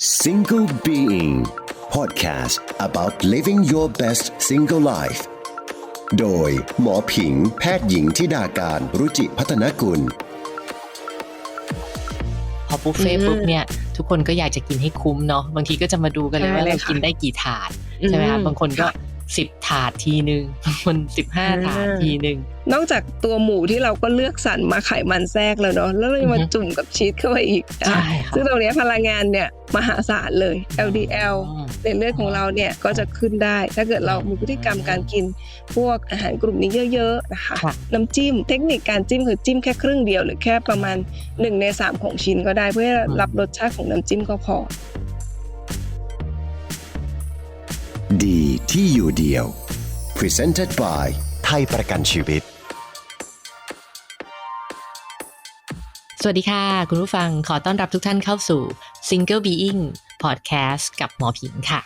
Single Being Podcast about living your best single life โดยหมอผิงแพทย์หญิงทิดาการรุจิพัฒนกุล พอบุฟเฟ่ต์อืมปุ๊บเนี่ย ทุกคนก็อยากจะกินให้คุ้มเนาะบางทีก็จะมาดูกันเลยใช่ว่าเลยเราค่ะกินได้กี่ถาดใช่ไหมคะอืมบางคนก็ค่ะ สิบถาดทีหนึ่งบางคนสิบห้าอ่าถาดทีหนึ่งนอกจากตัวหมูที่เราก็เลือกสรรมาไขมันแทรกแล้วเนาะแล้วเรายังมาอือฮึจุ่มกับชีสเข้าไปอีกนะใช่คะค่ะซึ่งตรงเนี้ยพลังงานเนี่ยมหาศาลเลย LDL อืมในเลือดของเราเนี่ยก็จะขึ้นได้ ถ้าเกิดเรามีพฤติกรรมการกินพวกอาหารกลุ่มนี้เยอะๆนะคะค่ะน้ำจิ้มเทคนิคการจิ้มคือจิ้มแค่ครึ่งเดียวหรือแค่ประมาณ1ใน3ของชิ้นก็ได้เพื่อให้รับรสชาติของน้ำจิ้มก็พอ ดีที่อยู่เดียว Presented by ไทยประกันชีวิต สวัสดีค่ะ คุณผู้ฟังขอต้อนรับทุกท่านเข้าสู่ Single Being Podcast กับหมอผิงค่ะ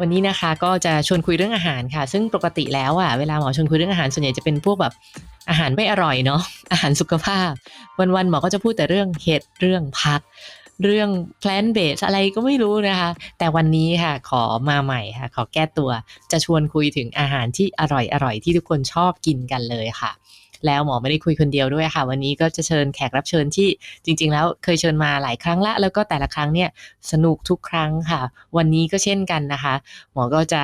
วันนี้นะคะก็จะชวนคุยเรื่องอาหารค่ะ ซึ่งปกติแล้วอะเวลาหมอชวนคุยเรื่องอาหารส่วนใหญ่จะเป็นพวกแบบอาหารไม่อร่อยเนาะอาหารสุขภาพ วันๆหมอก็จะพูดแต่เรื่องเห็ดเรื่องผัก เรื่อง plant base อะไรก็ไม่รู้นะคะ แต่วันนี้ค่ะขอมาใหม่ค่ะ ขอแก้ตัวจะชวนคุยถึงอาหารที่อร่อยๆที่ทุกคนชอบกินกันเลยค่ะ แล้วหมอไม่ได้คุยคนเดียวด้วยค่ะ วันนี้ก็จะเชิญแขกรับเชิญที่จริง ๆ แล้วเคยเชิญมาหลายครั้งละ แล้วก็แต่ละครั้งเนี่ยสนุกทุกครั้งค่ะ วันนี้ก็เช่นกันนะคะ หมอก็จะ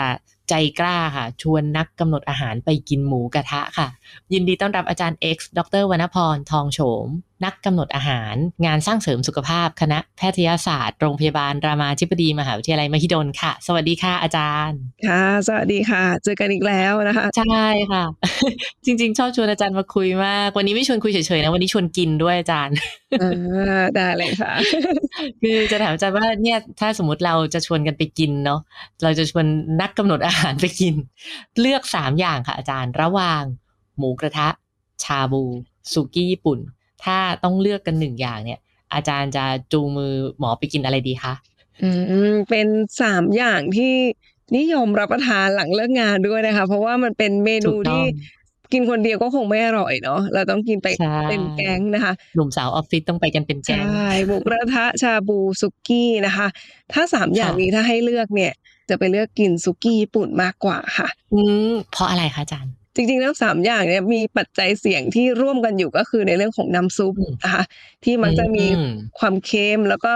ใจกล้าค่ะ ชวนนักกำหนดอาหารไปกินหมูกระทะค่ะ ยินดีต้อนรับอาจารย์ X ดรวรรณพรทองโฉม นักกำหนดอาหาร งานสร้างเสริมสุขภาพ คณะแพทยศาสตร์ โรงพยาบาลรามาธิบดีมหาวิทยาลัยมหิดลค่ะ สวัสดีค่ะอาจารย์ ค่ะ สวัสดีค่ะ เจอกันอีกแล้วนะคะ ใช่ค่ะ จริง ๆ ชอบชวนอาจารย์มาคุยมาก วันนี้ไม่ชวนคุยเฉยๆนะวันนี้ชวนกินด้วยอาจารย์อ่าได้เลยค่ะ คือจะถามอาจารย์ว่าเนี่ยถ้าสมมติเราจะชวนกันไปกินเนาะเราจะชวนนักกำหนดอาหารไปกิน เลือกสามอย่างค่ะอาจารย์ระหว่าง หมูกระทะ ชาบู สุกี้ญี่ปุ่น ถ้าต้องเลือกกันหนึ่งอย่างเนี่ย อาจารย์จะจูงมือหมอไปกินอะไรดีคะอืมเป็นสามอย่างที่นิยมรับประทานหลังเลิกงานด้วยนะคะ เพราะว่ามันเป็นเมนูถูกต้องที่กินคนเดียวก็คงไม่อร่อยเนาะเราต้องกินไปใช่เป็นแก๊งนะคะ หนุ่มสาวออฟฟิศต้องไปกันเป็นใชแก๊ง่หมูกระทะชาบูสุกี้นะคะ ถ้าสามอย่างค่ะนี้ถ้าให้เลือกเนี่ย จะไปเลือกกินสุกี้ญี่ปุ่นมากกว่าค่ะ อืมเพราะอะไรคะอาจารย์จ ริงๆแล้วสามอย่างเนี่ยมีปัจจัยเสี่ยงที่ร่วมกันอยู่ก็คือในเรื่องของน้ำซุปอืมนะคะที่มักจะมีอืมความเค็มแล้วก็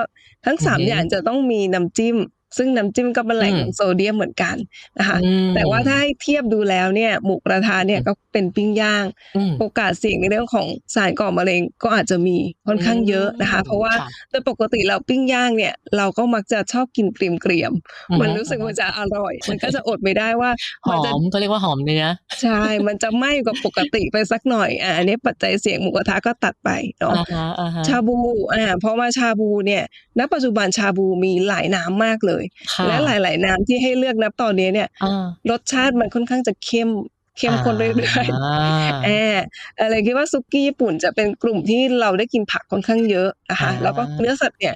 ทั้งสามอือฮึอย่างจะต้องมีน้ำจิ้ม ซึ่งน้ำจิ้มก็เป็นแหล่งอืมของโซเดียมเหมือนกันนะคะอืมแต่ว่าถ้าให้เทียบดูแล้วเนี่ยหมูกระทะเนี่ยอืมก็เป็นปิ้งย่างอืมโอกาสเสี่ยงในเรื่องของสารก่อมะเร็งก็อาจจะมีค่อนข้างเยอะนะคะ เพราะว่าค่โดยปกติเราปิ้งย่างเนี่ยเราก็มักจะชอบกินเกรียมๆมันรู้สึกว่าจะอร่อย มันก็จะอดไม่ได้ว่าหมันอจะมเขาเรียกว่าหอมเนื้อใช่ มันจะไหม้กว่าปกติไปสักหน่อยอ่าอันนี้ปัจจัยเสี่ยงหมูกระทะก็ตัดไปเนาะอ่าฮะอ่าฮะชาบูอ่าเพราะว่าชาบูเนี่ยณปัจจุบันชาบูมีหลายน้ำมากเลยค่ะและหลาย ๆ น้ำที่ให้เลือกนับตอนนี้เนี่ยอ่ารสชาติมันค่อนข้างจะเข้มเข้มข้นเรื่อยๆอ่าแอบอะไรคิดว่าซุกี้ญี่ปุ่นจะเป็นกลุ่มที่เราได้กินผักค่อนข้างเยอะนะคะอ่าแล้วก็เนื้อสัตว์เนี่ย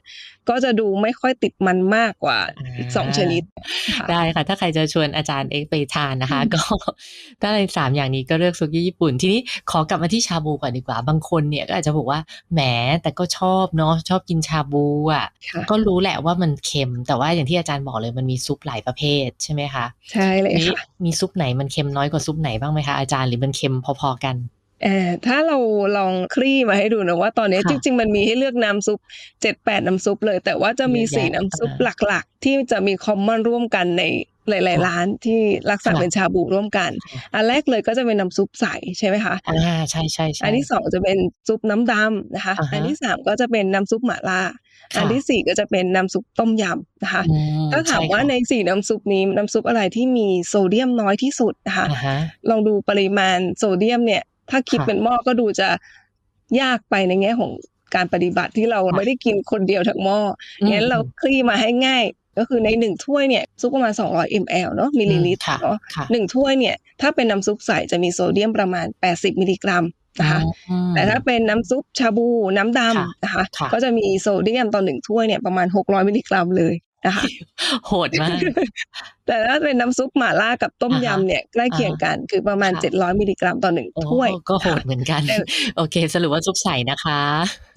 ก็จะดูไม่ค่อยติดมันมากกว่าอีกสองชนิดค่ะได้ค่ะ ถ้าใครจะชวนอาจารย์เอ็กซ์ไปทานนะคะ ก็ถ้าในสามอย่างนี้ก็เลือกซุกี้ญี่ปุ่น ทีนี้ขอกลับมาที่ชาบูก่อนดีกว่า บางคนเนี่ยก็อาจจะบอกว่าแหมแต่ก็ชอบเนาะชอบกินชาบูอะค่ะก็รู้แหละว่ามันเค็ม แต่ว่าอย่างที่อาจารย์บอกเลยมันมีซุปหลายประเภทใช่ไหมคะใช่เลยนี่ค่ะมีซุปไหนมันเค็มน้อยกว่าซุปไหนบ้างไหมคะอาจารย์หรือมันเค็มพอๆกัน เออถ้าเราลองคลี่มาให้ดูนะว่าตอนนี้ค่ะจริง ๆ มันมีให้เลือกน้ำซุปเจ็ดแปดน้ำซุปเลย แต่ว่าจะมีเยอะแยะสี่น้ำซุปอ่าหลักๆ ที่จะมีคอมมอนร่วมกันในหลายๆร้านที่ลักษณะค่ะเป็นชาบูร่วมกันค่ะอันแรกเลยก็จะเป็นน้ำซุปใสใช่ไหมคะอ่าใช่ใช่ใช่อันที่สองจะเป็นซุปน้ำดำนะคะอ่าฮะอันที่สามก็จะเป็นน้ำซุปหม่าล่าค่ะอันที่สี่ก็จะเป็นน้ำซุปต้มยำนะคะอืมถ้าถามช่ว่าค่ะในสี่น้ำซุปนี้น้ำซุปอะไรที่มีโซเดียมน้อยที่สุดนะคะอ่าฮะลองดูปริมาณโซเดียมเนี่ย ถ้าคิดค่ะเป็นหม้อก็ดูจะยากไปในแง่ของการปฏิบัติที่เราค่ะไม่ได้กินคนเดียวทั้งหม้อองั้นเราคลี่มาให้ง่ายก็คือในหนึ่งถ้วยเนี่ยซุปประมาณ 200 ml เนาะมิลลิลิตรค่ะเนาะค่ะหนึ่งถ้วยเนี่ยถ้าเป็นน้ำซุปใสจะมีโซเดียมประมาณ 80 มิลลิกรัมนะคะอืมแต่ถ้าเป็นน้ำซุปชาบูน้ำดค่ะำนะคะค่ะก็จะมีโซเดียมต่อหนึ่งถ้วยเนี่ยประมาณ 600 มิลลิกรัมเลย นะคะโหดมาก แต่ถ้าเป็นน้ำซุปหม่าล่ากับต้มอ่าฮะยำเนี่ยใกล้เคียงกันคือประมาณค่ะ700มิลลิกรัมต่อหนึ่งโอ้ถ้วย ก็โหค่ะดเหมือนกันเออโอเค สรุปว่าซุปใสนะคะ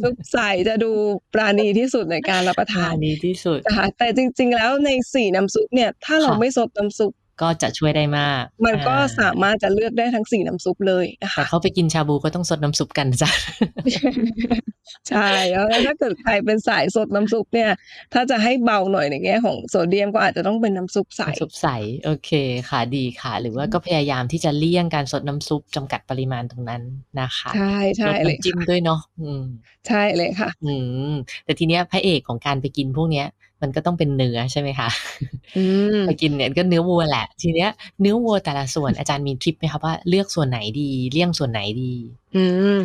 ซุปใสจะดูปราณีที่สุดในการรับประทาทานนดีที่สุดนะคะแต่จริง ๆ แล้วในสี่น้ำซุปเนี่ย ถ้าเราค่ะไม่ซดน้ำซุป ก็จะช่วยได้มาก มันก็อ่สามารถจะเลือกได้ทั้งสี่น้ำซุปเลยนะแต่คะเขาไปกินชาบูก็ต้องสดน้ำซุปกันจ้ะใช่แล้วถ้าเกิดใครเป็นสายสดน้ำซุปเนี่ย ถ้าจะให้เบาหน่อยในแง่ของโซเดียมก็อาจจะต้องเป็นน้ำซุปใสน้ำซุปใสโอเคค่ะดีค่ะ หรือว่าก็พยายามที่จะเลี่ยงการสดน้ำซุปจำกัดปริมาณตรงนั้นนะคะใช่ใช่ลดเลยน้ำจิ้มค่ะด้วยเนาะอืมใช่เลยค่ะ อืมแต่ทีเนี้ยพระเอกของการไปกินพวกเนี้ย มันก็ต้องเป็นเนื้อใช่ไหมคะอืมไปกินเนี่ยก็เนื้อวัวแหละ ทีเนี้ยเนื้อวัวแต่ละส่วนอาจารย์มีทริปไหมคะว่าเลือกส่วนไหนดีเลี่ยงส่วนไหนดี อืม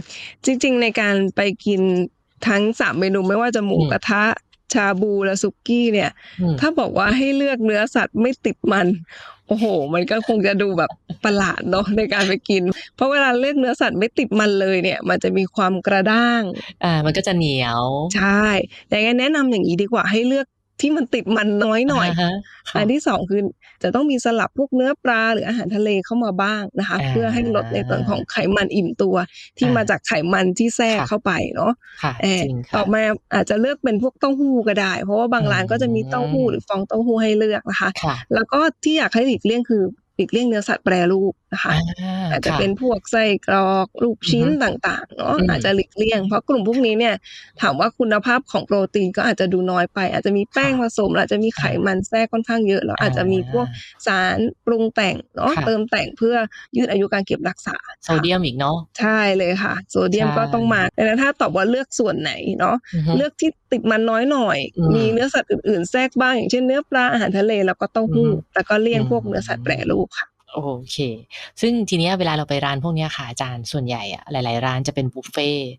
จริง ๆ ในการไปกินทั้งสามเมนูไม่ว่าจะหมูอืมกระทะชาบูและสุกี้เนี่ยอืมถ้าบอกว่าให้เลือกเนื้อสัตว์ไม่ติดมัน โอ้โห มันก็คงจะดูแบบประหลาดเนาะในการไปกิน เพราะเวลาเลือกเนื้อสัตว์ไม่ติดมันเลยเนี่ย มันจะมีความกระด้าง อ่า มันก็จะเหนียว ใช่แต่งั้นแนะนำอย่างนี้ดีกว่าให้เลือก ที่มันติดมันน้อยหน่อยาฮะค่ะอันที่สองคือจะต้องมีสลับพวกเนื้อปลาหรืออาหารทะเลเข้ามาบ้างนะคะอ่าเพื่อให้ลดในส่วนของไขมันอิ่มตัว ที่อ่ามมาจากไขมันที่แทรกค่ะเข้าไปเนาะค่ะเออจริงต่ค่ะอมาอาจจะเลือกเป็นพวกเต้าหู้ก็ได้ เพราะว่าบางร้านก็จะมีเต้าหู้อืมหรือฟองเต้าหู้ให้เลือกนะคะค่ะแล้วก็ที่อยากให้หลีกเลี่ยงคือหลีกเลี่ยงเนื้อสัตว์แปรรูปนะคะอ่าอาจจะค่เป็นพวกไส้กรอกลูกชิ้นอือฮึต่างๆเนาะอืมอาจจะหลีกเลี่ยง เพราะกลุ่มพวกนี้เนี่ยถามว่าคุณภาพของโปรตีนก็อาจจะดูน้อยไป อาจจะมีแป้งผสมอาจจะมีไขมันแทรกค่อนข้างเยอะแล้วอาจจะมีพวกสารปรุงแต่งเนาะค่ะเติมแต่งเพื่อยืดอายุการเก็บรักษาโซเดียมอีกเนาะใช่เลยค่ะ โซเดียมใช่ก็ต้องมาดังนั้นถ้าตอบว่าเลือกส่วนไหนเนาะอือฮึเลือกที่ติดมันน้อยหน่อยอืมมีเนื้อสัตว์อื่นๆแทรกบ้างอย่างเช่นเนื้อปลาอาหารทะเลแล้วก็เต้าหู้อืมแล้วก็เลี่ยงพวกอืมเนื้อสัตว์แปรรูปค่ะ โอเค ซึ่งทีเนี้ยเวลาเราไปร้านพวกเนี้ยค่ะอาจารย์ส่วนใหญ่อะหลาย ๆ ร้านจะเป็นบุฟเฟ่ต์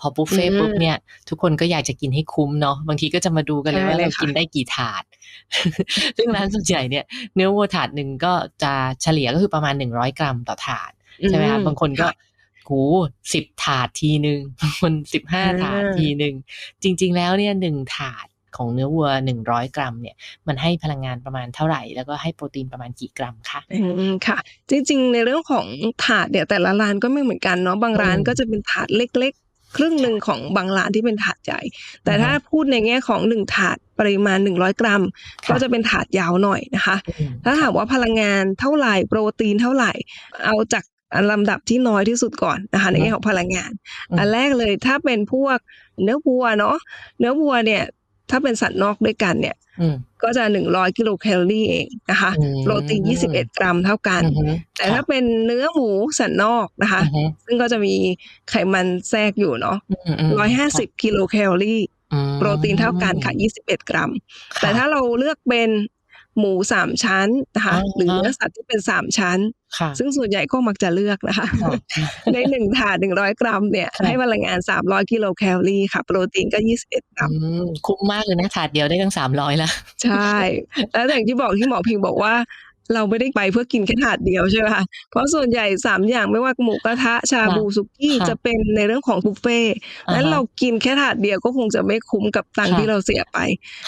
พอบุฟเฟ่ต์อืมปุ๊บเนี่ย ทุกคนก็อยากจะกินให้คุ้มเนาะบางทีก็จะมาดูกันเลยใช่ว่าเลยเราค่ะกินได้กี่ถาด ซึ่งร้านส่วนใหญ่เนี่ยเนื้อวัวถาดหนึ่งก็จะเฉลี่ยก็คือประมาณหนึ่งร้อยกรัมต่อถาดใช่ไหมคะบางคนก็หูสิบถาดทีหนึ่งบางคนสิบห้าอ่าถาดทีหนึ่งจริง ๆ แล้วเนี่ยหนึ่งถาด ของเนื้อวัวหนึ่งร้อยกรัมเนี่ยมันให้พลังงานประมาณเท่าไหร่ แล้วก็ให้โปรตีนประมาณกี่กรัมคะอืมค่ะ จริง ๆ ในเรื่องของถาดเนี่ยแต่ละร้านก็ไม่เหมือนกันเนาะบางร้านอืมก็จะเป็นถาดเล็กๆครึ่งหนึ่งของบางร้านที่เป็นถาดใหญ่ แต่อือฮะถ้าพูดในแง่ของหนึ่งถาดปริมาณหนึ่งร้อยกรัมค่ะก็จะเป็นถาดยาวหน่อยนะคะอืมถ้าถามว่าพลังงานเท่าไหร่โปรตีนเท่าไหร่ เอาจากอันลำดับที่น้อยที่สุดก่อนนะคะในแง่ของพลังงานอืมอันแรกเลยถ้าเป็นพวกเนื้อวัวเนาะเนื้อวัวเนี่ย ถ้าเป็นสัตว์นอกด้วยกันเนี่ยอืมก็จะหนึ่งร้อยกิโลแคลอรี่เองนะคะอืมโปรตีนยี่สิบเอ็ดกรัมเท่ากันอือฮึแต่ถ้าเป็นเนื้อหมูสันนอกนะคะอือฮึซึ่งก็จะมีไขมันแทรกอยู่เนาะอืมอืมร้อยห้าสิบกิโลแคลอรี่อืมโปรตีนเท่ากันค่ะยี่สิบเอ็ดกรัมค่ะแต่ถ้าเราเลือกเป็น หมูสามชั้นนะคะอ่าฮะหรือเนื้อสัตว์ที่เป็นสามชั้นค่ะซึ่งส่วนใหญ่ก็มักจะเลือกนะคะค่ะในหนึ่งถาดหนึ่งร้อยกรัมเนี่ยค่ะให้พลังงานสามร้อยกิโลแคลอรี่ค่ะ โปรตีนก็ยี่สิบเอ็ดกรัมอืมคุ้มมากเลยนะถาดเดียวได้ตั้งสามร้อยละใช่ แล้วอย่างที่บอกที่หมอพิงบอกว่า เราไม่ได้ไปเพื่อกินแค่ถาดเดียวใช่ไหมคะเพราะส่วนใหญ่สามอย่างไม่ว่าหมูกระทะชาบูสุกี้ค่ะจะเป็นในเรื่องของบุฟเฟ่ต์อ่าฮะนั้นเรากินแค่ถาดเดียวก็คงจะไม่คุ้มกับตังค์ค่ะที่เราเสียไป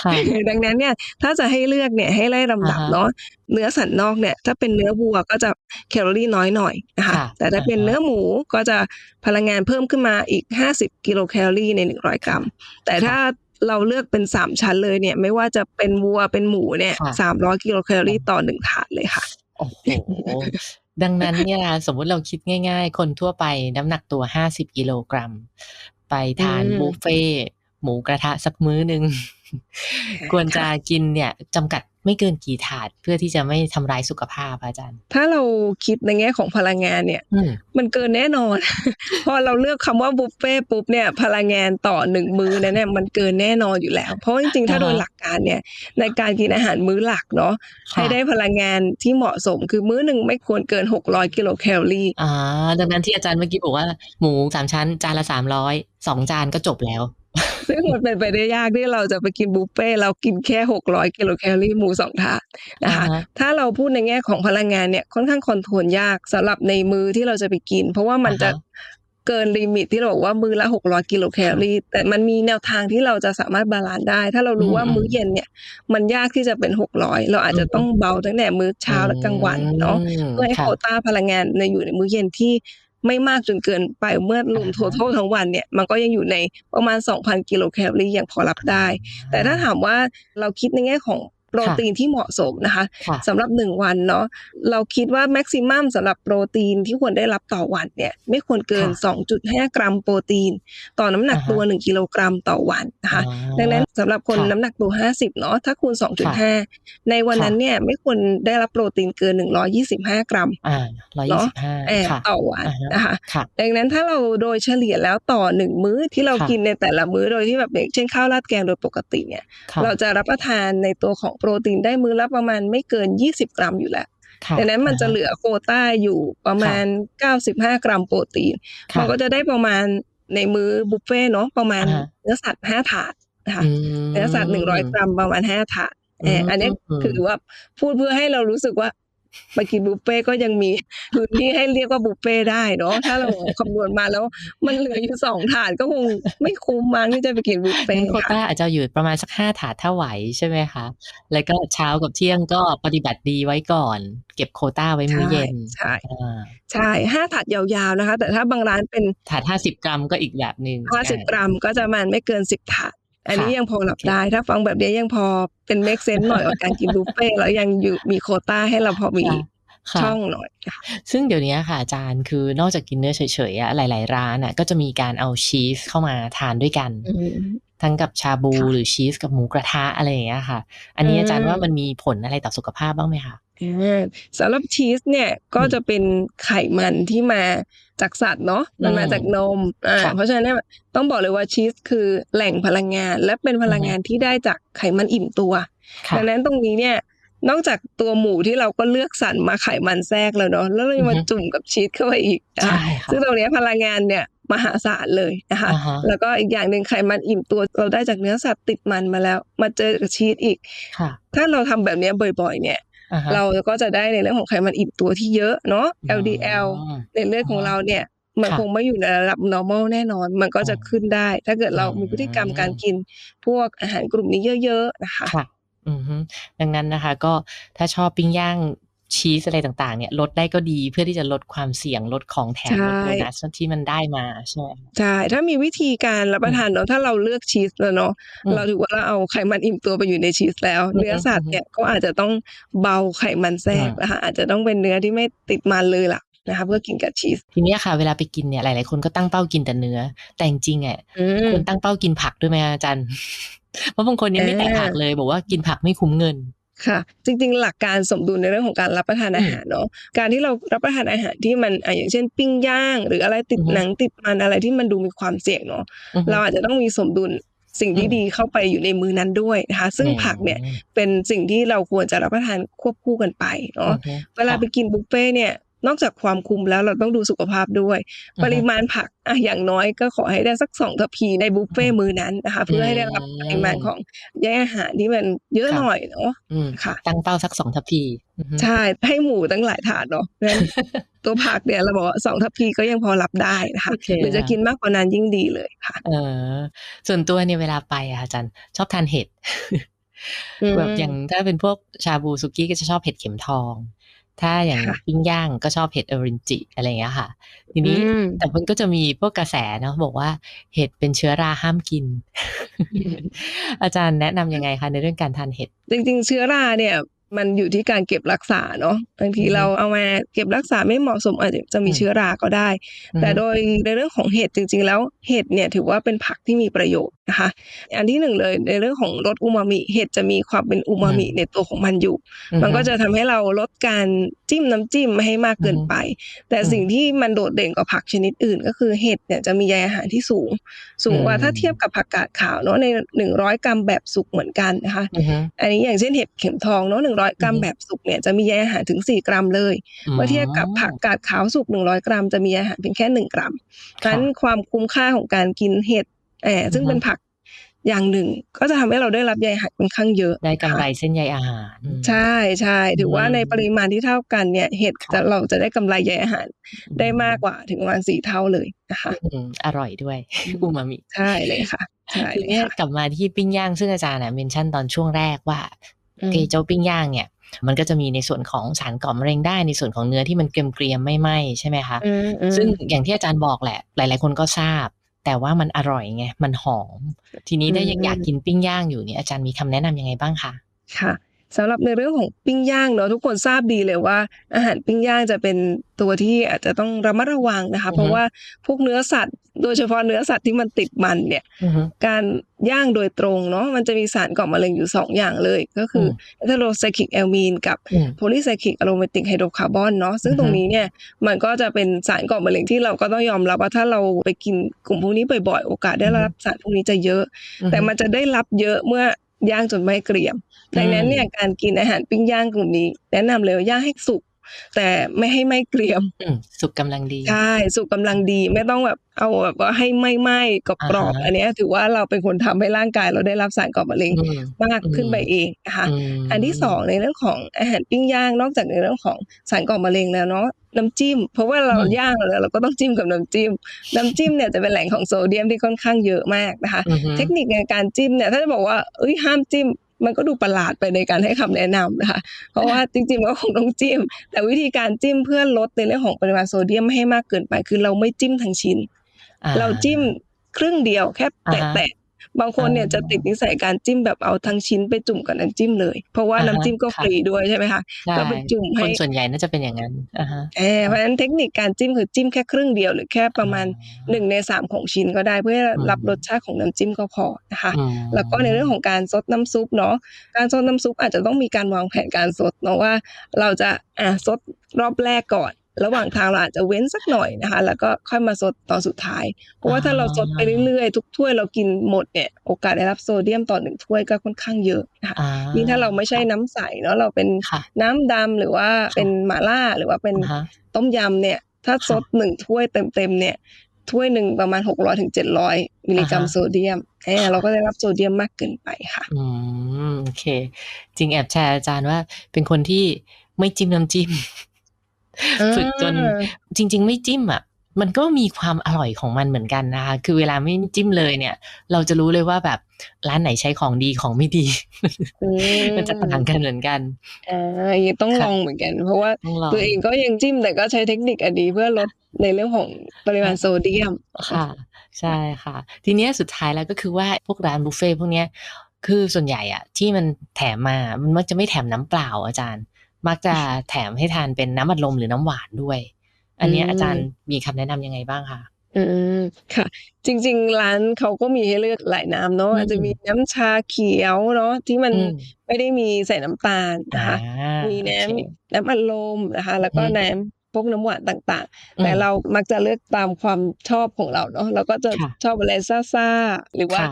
ค่ะดังนั้นเนี่ยถ้าจะให้เลือกเนี่ยให้ไล่ลำดับอ่าฮะเนาะเนื้อสันนอกเนี่ยถ้าเป็นเนื้อวัวก็จะแคลอรี่น้อยหน่อยนะคะค่ะแต่ถ้าเป็นอ่าฮะเนื้อหมูก็จะพลังงานเพิ่มขึ้นมาอีก 50 กิโลแคลอรี่ใน 100 กรัม แต่ถ้า เราเลือกเป็น3ชั้นเลยเนี่ย ไม่ว่าจะเป็นวัวเป็นหมูเนี่ยค่ะ300กิโลแคลอรี่ต่อหนึ่งถาดเลยค่ะโอ้โหดังนั้นเนี่ยสมมุติเราคิดง่าย ๆ คนทั่วไปน้ำหนักตัวห้าสิบกิโลกรัม ไปทานอืมบุฟเฟ่ต์ หมูกระทะสักมื้อหนึ่งควรจะกินเนี่ยจำกัดไม่เกินกี่ถาดเพื่อที่จะไม่ทำร้ายสุขภาพอาจารย์ ถ้าเราคิดในแง่ของพลังงานเนี่ยอืมมันเกินแน่นอน พอเราเลือกคำว่าบุฟเฟ่ต์ปุ๊บเนี่ยพลังงานต่อหนึ่งมื้อนั้นเนี่ยมันเกินแน่นอนอยู่แล้ว เพราะจริงๆ ถ้าอ่าฮะโดยหลักการเนี่ยในการกินอาหารมื้อหลักเนาะค่ะให้ได้พลังงานที่เหมาะสมคือมื้อหนึ่งไม่ควรเกิน 600 กิโลแคลอรี่อ่าดังนั้นที่อาจารย์เมื่อกี้บอกว่าหมูสามชั้นจานละสามร้อยสองจานก็จบแล้ว ซึ่งมันเป็นไปได้ยากที่เราจะไปกินบุฟเฟ่ต์เรากินแค่600กิโลแคลอรี่หมูสองถาดนะคะอ่าฮะถ้าเราพูดในแง่ของพลังงานเนี่ยค่อนข้างคอนโทรลยากสำหรับในมื้อที่เราจะไปกิน เพราะว่ามันจะอ่าฮเกินลิมิตที่เราบอกว่ามื้อละ600กิโลแคลอรี่ แต่มันมีแนวทางที่เราจะสามารถบาลานซ์ได้ ถ้าเรารู้ว่าอืมมื้อเย็นเนี่ย มันยากที่จะเป็น600เราอาจจะต้องเบาตั้งแต่มื้อเช้าและกลางวันเนาะอืมเพื่อให้ค่ะโควต้าพลังงานในอยู่ในมื้อเย็นที่ ไม่มากจนเกินไปเมื่อรวมอ่าฮะทั้งทั้งวันเนี่ยมันก็ยังอยู่ในประมาณ 2,000 กิโลแคลอรี่ยังพอรับได้ แต่ถ้าถามว่าเราคิดในแง่ของ โปรตีนที่เหมาะสมนะคะค่ะสำหรับหนึ่งวันเนาะเราคิดว่าแม็กซิมัมสำหรับโปรตีนที่ควรได้รับต่อวันเนี่ยไม่ควรเกินค่ะ2.5 กรัมโปรตีน ต่อน้ำหนักอ่าฮะตัว 1 กิโลกรัมต่อวันนะคะอ๋อดังนั้นสำหรับคนค่ะน้ำหนักตัว 50 เนาะถ้าคูณ 2.5 ในวันนั้นเนี่ยไม่ควรได้รับโปรตีนเกิน 125 กรัมอ่าร้อยยี่สิบห้าเอ่อค่ะต่อวันอ่าฮะนะคะค่ะดังนั้นถ้าเราโดยเฉลี่ยแล้วต่อหนึ่งมื้อที่เราค่ะกินในแต่ละมื้อโดยที่แบบอย่างเช่นข้าวราดแกงโดยปกติเนี่ยค่ะเราจะรับประทานในตัวของโปรตีนได้มื้อละประมาณไม่เกิน 20 กรัมอยู่แล้วค่ะดังนั้นมันจะเหลือโควต้าอยู่ประมาณ 95 กรัมโปรตีนค่ะมันก็จะได้ประมาณในมื้อบุฟเฟ่ต์เนาะประมาณอ่าฮะเนื้อสัตว์5ถาดนะคะอืมเนื้อสัตว์100กรัมประมาณ5ถาดเอออันนี้อืมถือว่าพูดเพื่อให้เรารู้สึกว่า ไปกินบุฟเฟ่ต์ก็ยังมีพื้นที่ให้เรียกว่าบุฟเฟ่ต์ได้เนาะถ้าเราคำนวณมาแล้ว มันเหลืออยู่สองถาดก็คงไม่คุ้มมั้งที่จะไปกินบุฟเฟ่งั้นต์โควค่ะต้าอาจจะอยู่ประมาณสักห้าถาดถ้าไหวใช่ไหมคะแล้วก็เช้ากับเที่ยงก็ปฏิบัติดีไว้ก่อน เก็บโควต้าไว้มื้อเย็นใช่อ่าใช่ห้าถาดยาวๆนะคะ แต่ถ้าบางร้านเป็นถาดห้าสิบกรัมก็อีกแบบหนึ่งห้าสิบกรัมก็จะประมาณไม่เกินสิบถาด อันนี้ค่ะยังพอรับโอเคได้ ถ้าฟังแบบนี้ยังพอเป็นเมคเซนต์หน่อยกับการกินบุฟเฟ่ต์แล้วยังอยู่มีโควต้าให้เราพอมีค่ะค่ะช่องหน่อยค่ะซึ่งเดี๋ยวนี้ค่ะอาจารย์คือนอกจากกินเนื้อเฉยๆอะหลาย ๆ ร้านอะก็จะมีการเอาชีสเข้ามาทานด้วยกันอืมทั้งกับชาบูค่ะหรือชีสกับหมูกระทะอะไรอย่างเงี้ยค่ะ อันนี้อืมอาจารย์ว่ามันมีผลอะไรต่อสุขภาพบ้างไหมคะ อ่าสำหรับชีสเนี่ย ก็อืม จะเป็นไขมันที่มาจากสัตว์เนาะมันมาอืมจากนมอ่าค่ะ เพราะฉะนั้นเนี่ย ต้องบอกเลยว่าชีสคือแหล่งพลังงาน และเป็นพลังงานที่ได้จากไขมันอิ่มตัวค่ะดังนั้นตรงนี้เนี่ย นอกจากตัวหมูที่เราก็เลือกสรรมาไขมันแทรกแล้วเนาะ แล้วเรายังมาอือฮึจุ่มกับชีสเข้าไปอีกนะใช่คะค่ะซึ่งตรงเนี้ยพลังงานเนี่ยมหาศาลเลยนะคะอ่าฮะ แล้วก็อีกอย่างหนึ่งไขมันอิ่มตัว เราได้จากเนื้อสัตว์ติดมันมาแล้ว มาเจอกับชีสอีก ค่ะ ถ้าเราทำแบบเนี้ยบ่อย ๆ เนี่ยอ่าฮะ เราก็จะได้ในเรื่องของไขมันอิ่มตัวที่เยอะเนาะ LDL อ๋อในเลือดของเราเนี่ย มันค่ะคงไม่อยู่ในระดับ normal แน่นอน มันก็จะอ๋อขึ้นได้ ถ้าเกิดเราอืมมีพฤติกรรมการกินพวกอาหารกลุ่มนี้เยอะ ๆ นะคะค่ะอือฮึดังนั้นนะคะ ก็ถ้าชอบปิ้งย่าง ชีสอะไรต่างๆ เนี่ยลดได้ก็ดีเพื่อที่จะลดความเสี่ยงลดของแถมลดโบนัสที่มันได้มาใช่ไหมใช่ถ้ามีวิธีการรับประทานเนาะถ้าเราเลือกชีสแล้วเนาะอืมเราถือว่าเราเอาไขมันอิ่มตัวไปอยู่ในชีสแล้วอืมเนื้อสัตว์เนี่ยก็อาจจะต้องเบาไขมันแทรกอืมนะคะอาจจะต้องเป็นเนื้อที่ไม่ติดมันเลยล่ะนะคะเพื่อกินกับชีสทีเนี้ยค่ะเวลาไปกินเนี่ยหลายๆคนก็ตั้งเป้ากินแต่เนื้อ แต่จริงๆอะอืมควรตั้งเป้ากินผักด้วยไหมอาจารย์เพราะบางคนยังไม่แตะอ่าผักเลย บอกว่ากินผักไม่คุ้มเงิน ค่ะ จริงๆ หลักการสมดุลในเรื่องของการรับประทานอาหารเนาะการที่เรารับประทานอาหารที่มันอะอย่างเช่น ปิ้งย่าง หรืออะไรติดอือฮึหนังติดมันอะไรที่มันดูมีความเสี่ยงเนาะอือฮึเราอาจจะต้องมีสมดุลสิ่งที่อืมดีเข้าไปอยู่ในมือนั้นด้วยนะคะซึ่งอืมผักเนี่ยเป็นสิ่งที่เราควรจะรับประทานควบคู่กันไปเนาะอือฮึเวลาไปกินบุฟเฟ่ต์เนี่ย นอกจากความคุ้มแล้วเราต้องดูสุขภาพด้วยอือฮึปริมาณผักอะอย่างน้อยก็ขอให้ได้สักสองทัพพีในบุฟเฟ่ต์มื้อนั้นนะคะ เพื่อให้ได้รับปริมาณของแยกอาหารที่มันเยอะค่ะหน่อยเนาะอืมค่ะ ตั้งเป้าสักสองทัพพีอือฮึใช่ให้หมูตั้งหลายถาดเนาะงั้นตัวผักเนี่ยเราบอกว่าสองทัพพีก็ยังพอรับได้นะคะโอเคหรือจะค่ะกินมากกว่านั้นยิ่งดีเลยค่ะเออส่วนตัวเนี่ยเวลาไปอะอาจารย์ชอบทานเห็ดอืมแบบอย่างถ้าเป็นพวกชาบูซุกี้ก็จะชอบเห็ดเข็มทอง ถ้าอย่างค่ะปิ้งย่างก็ชอบเห็ดออรินจิอะไรอย่างเงี้ยค่ะ ทีนี้อืมแต่มันก็จะมีพวกกระแสเนาะบอกว่าเห็ดเป็นเชื้อราห้ามกิน อาจารย์แนะนำยังไงคะในเรื่องการทานเห็ด จริง ๆ เชื้อราเนี่ย มันอยู่ที่การเก็บรักษาเนาะบางทีอือฮึเราเอามาเก็บรักษาไม่เหมาะสมอาจจะจะมีอืมเชื้อราก็ได้ แต่โดยในเรื่องของเห็ดจริง ๆ แล้วเห็ดเนี่ยถือว่าเป็นผักที่มีประโยชน์นะคะ อันที่หนึ่งเลยในเรื่องของรสอูมามิเห็ดจะมีความเป็นอูมามิอืมในตัวของมันอยู่อือฮึมันก็จะทำให้เราลดการจิ้มน้ำจิ้มไม่ให้มากเกินไป แต่อืมสิ่งที่มันโดดเด่นกว่าผักชนิดอื่น ก็คือเห็ดเนี่ยจะมีใยอาหารที่สูง สูงกว่าอืมถ้าเทียบกับผักกาดขาวเนาะในหนึ่งร้อยกรัมแบบสุกเหมือนกันนะคะอือฮึอันนี้อย่างเช่นเห็ดเข็มทองเนาะหนึ่งร้อยกรัมอือฮึแบบสุกเนี่ยจะมีใยอาหารถึงสี่กรัมเลย เมื่อเทียบกับผักกาดขาวสุกหนึ่งร้อยกรัม จะมีอาหารเพียงแค่หนึ่งกรัมเพราะฉะนั้นความคุ้มค่าของการกินเห็ดแอบซึ่งอือฮึเป็นผักอย่างหนึ่งก็จะทำให้เราได้รับใยอาหารค่อนข้างเยอะ ได้กำไรค่ะเส้นใยอาหารอืมใช่ใช่ถือว่าอืมในปริมาณที่เท่ากันเนี่ยเห็ดค่ะจะเราจะได้กำไรใยอาหารอืได้มากกว่าถึงประมาณ4เท่าเลยนะคะอืมอร่อยด้วยอูมามิใช่เลยค่ะใช่ทีเลยเนี้ยค่ะกลับมาที่ปิ้งย่างซึ่งอาจารย์น่ะเมนชั่นตอนช่วงแรกว่าอืม ไอ้เจ้าปิ้งย่างเนี่ย มันก็จะมีในส่วนของสารก่อมะเร็งได้ในส่วนของเนื้อที่มันเกรียมๆไม่ไหม้ใช่ไหมคะอืมอืมซึ่งอย่างที่อาจารย์บอกแหละ หลาย ๆ คนก็ทราบ แต่ว่ามันอร่อยไงมันหอม ทีนี้ได้ยังอยากกินปิ้งย่างอยู่เนี่ยอาจารย์มีคำแนะนำยังไงบ้างคะค่ะ สำหรับในเรื่องของปิ้งย่างเนาะทุกคนทราบดีเลยว่า อาหารปิ้งย่างจะเป็นตัวที่อาจจะต้องระมัดระวังนะคะอือฮึเพราะว่าพวกเนื้อสัตว์ โดยเฉพาะเนื้อสัตว์ที่มันติดมันเนี่ยอือฮึการย่างโดยตรงเนาะมันจะมีสารก่อมะเร็งอยู่สองอย่างเลย ก็คือเอทโรไซคลิกแอลมีนกับอืมโพลีไซคลิกอะโรมาติกไฮโดรคาร์บอนเนาะซึ่งอือฮึตรงนี้เนี่ยมันก็จะเป็นสารก่อมะเร็งที่เราก็ต้องยอมรับว่าถ้าเราไปกินกลุ่มพวกนี้บ่อยๆ โอกาสได้รับสารพวกนี้จะเยอะ แต่มันจะได้รับเยอะเมื่อ ย่างจนไม่เกรียม ดังนั้นเนี่ยการกินอาหารปิ้งย่างกลุ่มนี้ แนะนำเลยว่าย่างให้สุก แต่ไม่ให้ไม่เกรียมอืมสุกกำลังดีใช่สุกกำลังดีไม่ต้องแบบเอาแบบว่าให้ไม่ไหม้กรอบกรอบอ่าฮะอันเนี้ยถือว่าเราเป็นคนทำให้ร่างกายเราได้รับสารก่อมะเร็งอืมมากขึ้นไปเองนะคะมอันที่สองในเรื่องของอาหารปิ้งย่างนอกจากในเรื่องของสารก่อมะเร็งแล้วเนาะน้ำจิ้ม เพราะว่าเราอืมย่างแล้วเราก็ต้องจิ้มกับน้ำจิ้ม น้ำจิ้มเนี่ยจะเป็นแหล่งของโซเดียมที่ค่อนข้างเยอะมากนะคะอือฮึเทคนิคในการจิ้มเนี่ยถ้าจะบอกว่าเอ้ยห้ามจิ้ม มันก็ดูประหลาดไปในการให้คำแนะนำนะคะ เพราะว่าจริงๆมันก็คงต้องจิ้ม แต่วิธีการจิ้มเพื่อลดในเรื่องของปริมาณโซเดียมไม่ให้มากเกินไป คือเราไม่จิ้มทั้งชิ้นอ่เราจิ้มครึ่งเดียวแค่อ่าฮะแตะๆ บางคนเนี่ยอ่าจะติดนิสัยการจิ้มแบบเอาทั้งชิ้นไปจุ่มกับน้ำจิ้มเลย เพราะว่าอ่าฮะน้ำจิ้มก็ค่ะฟรีด้วยใช่ไหมคะใช่ก็ไปจุ่มคให้นส่วนใหญ่น่าจะเป็นอย่างนั้นอ่าฮะเออเพราะฉะนั้นเทคนิคการจิ้มคือจิ้มแค่ครึ่งเดียวหรือแค่ประมาณหนึ่งในสามของชิ้นก็ได้เพื่อรับรสชาติของน้ำจิ้มก็พอนะคะอืมแล้วก็ในเรื่องของการซดน้ำซุปเนาะการซดน้ำซุปอาจจะต้องมีการวางแผนการซดเนาะว่า เราจะอะซดรอบแรกก่อน ระหว่างทางเราอาจจะเว้นสักหน่อยนะคะ แล้วก็ค่อยมาซดตอนสุดท้าย เพราะว่าถ้าเราซดไปเรื่อยๆ ทุกถ้วยเรากินหมดเนี่ยโอกาสได้รับโซเดียมต่อหนึ่งถ้วยก็ค่อนข้างเยอะนะคะอ่ายิ่งถ้าเราไม่ใช่น้ำใสเนาะเราเป็นค่ะน้ำดำหรือว่าเป็นหม่าล่าหรือว่าเป็นอ่าฮะต้มยำเนี่ย ถ้าค่ะซดหนึ่งถ้วยเต็มๆเนี่ยถ้วยหนึ่งประมาณหกร้อยถึงเจ็ดร้อยมิลลิกรัมอ่าฮะโซเดียมเออเราก็ได้รับโซเดียมมากเกินไปค่ะ อืม โอเค จริงแอบแชร์อาจารย์ว่าเป็นคนที่ไม่จิ้มน้ำจิ้ม ฝึกจนอ่าจริง ๆ ไม่จิ้มอะมันก็มีความอร่อยของมันเหมือนกันนะคะ คือเวลาไม่จิ้มเลยเนี่ย เราจะรู้เลยว่าแบบร้านไหนใช้ของดีของไม่ดีอืมมันจะต่างกันเหมือนกันอ่าอย่างนี้ต้องค่ะลองเหมือนกัน เพราะว่าต้องลองตัวเองก็ยังจิ้มแต่ก็ใช้เทคนิคอันนี้เพื่อลดในเรื่องของปริมาณโซเดียม ค่ะ ใช่ค่ะ ทีเนี้ยสุดท้ายแล้วก็คือว่าพวกร้านบุฟเฟ่ต์พวกเนี้ยคือส่วนใหญ่อะที่มันแถมมา มันมักจะไม่แถมน้ำเปล่าอาจารย์ มักจะแถมให้ทานเป็นน้ำอัดลมหรือน้ำหวานด้วย อันเนี้ยอืมอาจารย์มีคำแนะนำยังไงบ้างคะอืมค่ะ จริง ๆ ร้านเขาก็มีให้เลือกหลายน้ำเนาะอืมอาจจะมีน้ำชาเขียวเนาะที่มันอืมไม่ได้มีใส่น้ำตาลนะคะอ่ามีน้โอเคำน้ำอัดลมนะคะ แล้วก็อืมน้ำ พวกน้ำหวานต่างอืๆมแต่เรามักจะเลือกตามความชอบของเราเนาะเราก็จะค่ะชอบอะไรซ่าๆหรือว่าค่ะ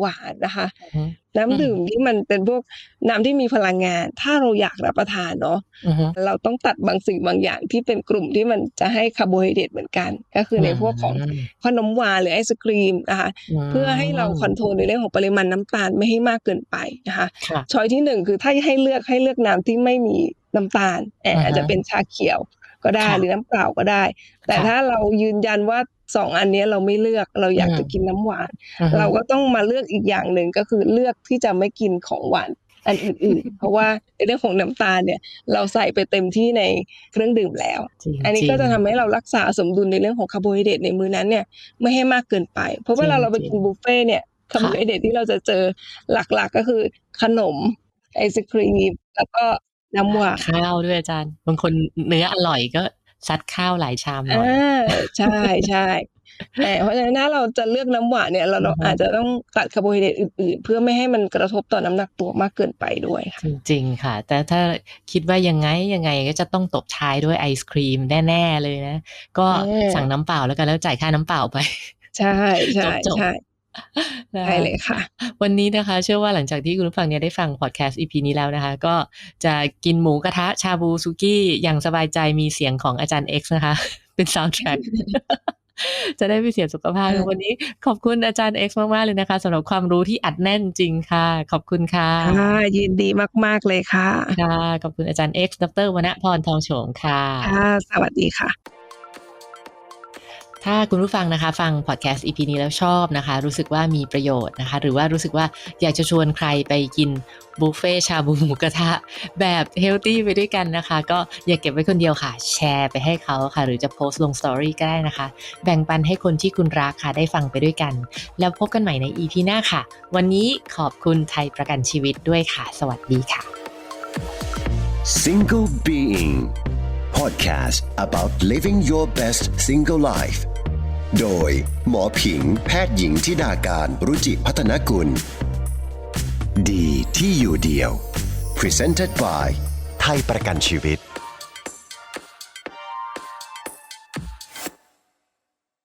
หวานๆนะคะอือฮึน้ำดื่มที่มันเป็นพวกน้ำที่มีพลังงาน ถ้าเราอยากรับประทานเนาะอือฮึเราต้องตัดบางสิ่งบางอย่างที่เป็นกลุ่มที่มันจะให้คาร์โบไฮเดรตเหมือนกัน ก็คือในพวกของมขนมหวานหรือไอศครีมนะคะเพื่อให้เราคอนโทรลในเรื่องของปริมาณน้ำตาลไม่ให้มากเกินไปนะคะค่ะช้อยที่หนึ่งคือถ้าให้เลือกให้เลือกน้ำที่ไม่มีน้ำตาลแออ่าฮะอาจจะเป็นชาเขียว ก็ได้ค่ะหรือน้ำเปล่าก็ได้ แต่ค่ะถ้าเรายืนยันว่าสองอันเนี้ยเราไม่เลือกเราอยากอืมจะกินน้ำหวานอือฮึเราก็ต้องมาเลือกอีกอย่างหนึ่งก็คือเลือกที่จะไม่กินของหวานอันอื่นๆ เพราะว่าในเรื่องของน้ำตาลเนี่ย เราใส่ไปเต็มที่ในเครื่องดื่มแล้วจริงอันนี้จริงก็จะทำให้เรารักษาสมดุลในเรื่องของคาร์โบไฮเดรตในมื้อนั้นเนี่ยไม่ให้มากเกินไป เพราะเวลาเราไปจริงกินบุฟเฟ่ต์เนี่ยคาร์โบไฮเดรตที่เราจะเจอหลักๆก็คือขนมไอศครีมแล้วก็ น้ำหวานข้าวด้วยอาจารย์ บางคนเนื้ออร่อยก็ซัดข้าวหลายชามหน่อยอ่าใช่ใช่แต่เพราะฉะนั้นถ้าเราจะเลือกน้ำหวานเนี่ย เราอือฮึอาจจะต้องตัดคาร์โบไฮเดรตอื่นๆ เพื่อไม่ให้มันกระทบต่อน้ำหนักตัวมากเกินไปด้วยค่ะจริง ๆ ค่ะ แต่ถ้าคิดว่ายังไงยังไงก็จะต้องตบท้ายด้วยไอศครีมแน่ ๆ เลยนะ ก็เออสั่งน้ำเปล่าแล้วกันแล้วจ่ายค่าน้ำเปล่าไป ใช่ใช่จบๆใช่ นะใช่เลยค่ะ วันนี้นะคะ เชื่อว่าหลังจากที่คุณผู้ฟังเนี่ยได้ฟังพอดแคสต์ EP นี้แล้วนะคะ ก็จะกินหมูกระทะชาบูซุกี้ อย่างสบายใจมีเสียงของอาจารย์ X นะคะ เป็นซาวด์แทร็กจะได้ไม่เสียสุขภาพค่ะวันนี้ ขอบคุณอาจารย์ X มาก ๆ เลยนะคะสำหรับความรู้ที่อัดแน่นจริงค่ะ ขอบคุณค่ะค่ะยินดีมาก ๆ เลยค่ะ ค่ะ ขอบคุณอาจารย์ X ดรวรรณพรทองโฉมค่ะ ค่ะ สวัสดีค่ะ ถ้าคุณผู้ฟังนะคะ ฟังพอดแคสต์ EP นี้แล้วชอบนะคะ รู้สึกว่ามีประโยชน์นะคะ หรือว่ารู้สึกว่าอยากจะชวนใครไปกินบุฟเฟ่ชาบูหมูกระทะแบบเฮลตี้ไปด้วยกันนะคะ ก็อย่าเก็บไว้คนเดียวค่ะ แชร์ไปให้เขาค่ะ หรือจะโพสต์ลงสตอรี่ก็ได้นะคะ แบ่งปันให้คนที่คุณรักค่ะ ได้ฟังไปด้วยกัน แล้วพบกันใหม่ใน EP หน้าค่ะ วันนี้ขอบคุณไทยประกันชีวิตด้วยค่ะ สวัสดีค่ะ Single Being Podcast about living your best single life โดย หมอผิง แพทย์หญิงทิดาการรุจิพัฒนกุล ดีที่อยู่เดียว Presented by ไทยประกันชีวิต